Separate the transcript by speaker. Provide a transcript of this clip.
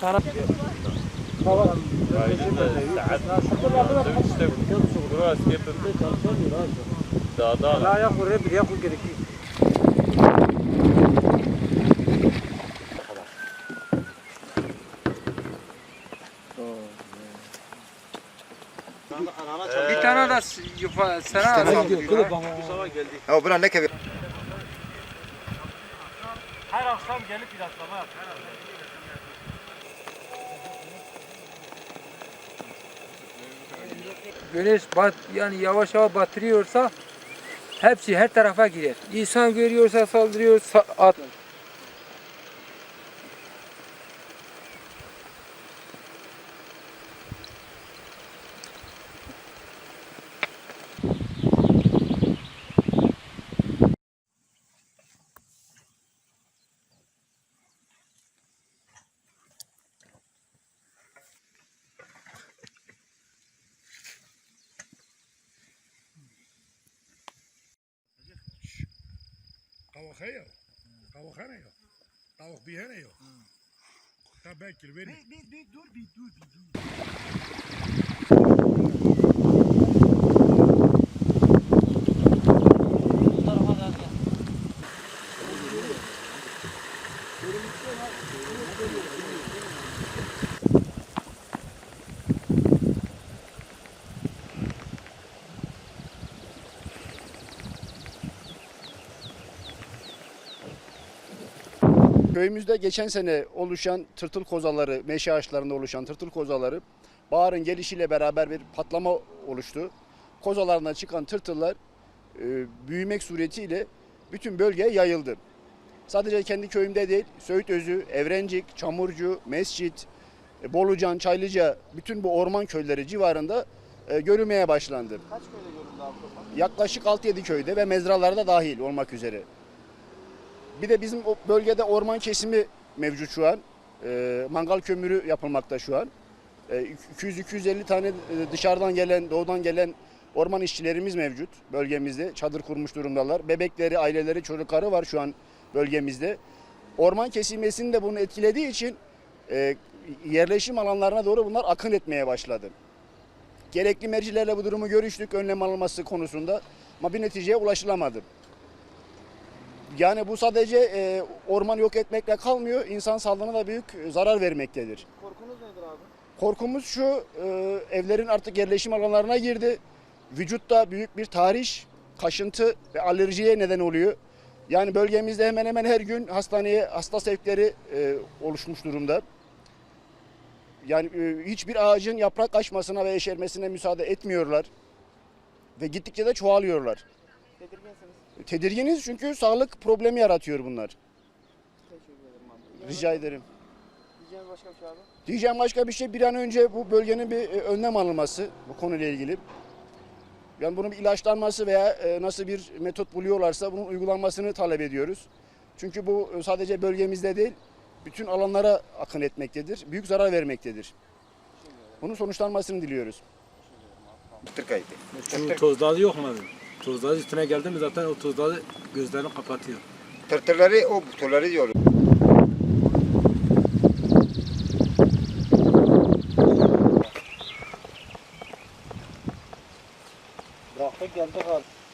Speaker 1: خراب
Speaker 2: لا ياخذ ربح ياخذ قريكي
Speaker 1: Bir tane de s- yufa- sana saldırıyor.
Speaker 3: Ya buna ne kebir?
Speaker 2: Her akşam gelip ilaçlama yap.
Speaker 1: Güneş bat, yani yavaş yavaş batırıyorsa hepsi her tarafa girer. İnsan görüyorsa saldırıyor, sa- at.
Speaker 4: Tavuk he yok. Tavuk he ne yok. Tavuk bir he ne yok. Ta bekir beni.
Speaker 2: Bir, bir dur bir dur bir
Speaker 5: Köyümüzde geçen sene oluşan tırtıl kozaları, meşe ağaçlarında oluşan tırtıl kozaları baharın gelişiyle beraber bir patlama oluştu. Kozalarından çıkan tırtıllar e, büyümek suretiyle bütün bölgeye yayıldı. Sadece kendi köyümde değil, Söğütözü, Evrencik, Çamurcu, Mescit, e, Bolucan, Çaylıca bütün bu orman köyleri civarında e, görülmeye başlandı.
Speaker 3: Kaç köyde görüldü?
Speaker 5: Yaklaşık 6-7 köyde ve mezralarda dahil olmak üzere. Bir de bizim o bölgede orman kesimi mevcut şu an. Ee, mangal kömürü yapılmakta şu an. Ee, 200-250 tane e, dışarıdan gelen, doğudan gelen orman işçilerimiz mevcut bölgemizde. Çadır kurmuş durumdalar. Bebekleri, aileleri, çocukları var şu an bölgemizde. Orman kesilmesini de bunu etkilediği için e, yerleşim alanlarına doğru bunlar akın etmeye başladı. Gerekli mercilerle bu durumu görüştük önlem alınması konusunda ama bir neticeye ulaşılamadı. Yani bu sadece e, orman yok etmekle kalmıyor, insan sağlığına da büyük zarar vermektedir.
Speaker 3: Korkunuz nedir abi?
Speaker 5: Korkumuz şu, e, evlerin artık yerleşim alanlarına girdi. Vücutta büyük bir tahriş, kaşıntı ve alerjiye neden oluyor. Yani bölgemizde hemen hemen her gün hastaneye hasta sevkleri e, oluşmuş durumda. Yani e, hiçbir ağacın yaprak açmasına ve yeşermesine müsaade etmiyorlar. Ve gittikçe de çoğalıyorlar.
Speaker 3: Tedirginsiniz.
Speaker 5: Tedirginiz çünkü sağlık problemi yaratıyor bunlar.
Speaker 3: Teşekkür ederim abi.
Speaker 5: Rica ederim.
Speaker 3: Diyeceğiniz başka bir şey abi?
Speaker 5: Diyeceğim başka bir şey bir an önce bu bölgenin bir e, önlem alınması bu konuyla ilgili. Yani bunun bir ilaçlanması veya e, nasıl bir metot buluyorlarsa bunun uygulanmasını talep ediyoruz. Çünkü bu e, sadece bölgemizde değil bütün alanlara akın etmektedir. Büyük zarar vermektedir. Bunun sonuçlanmasını diliyoruz.
Speaker 6: Şu tozları yok mu? Tuzları üstüne geldi mi zaten o tuzları gözlerini kapatıyor.
Speaker 3: Tırtırları o tırları diyor. Bıraktık geldik artık.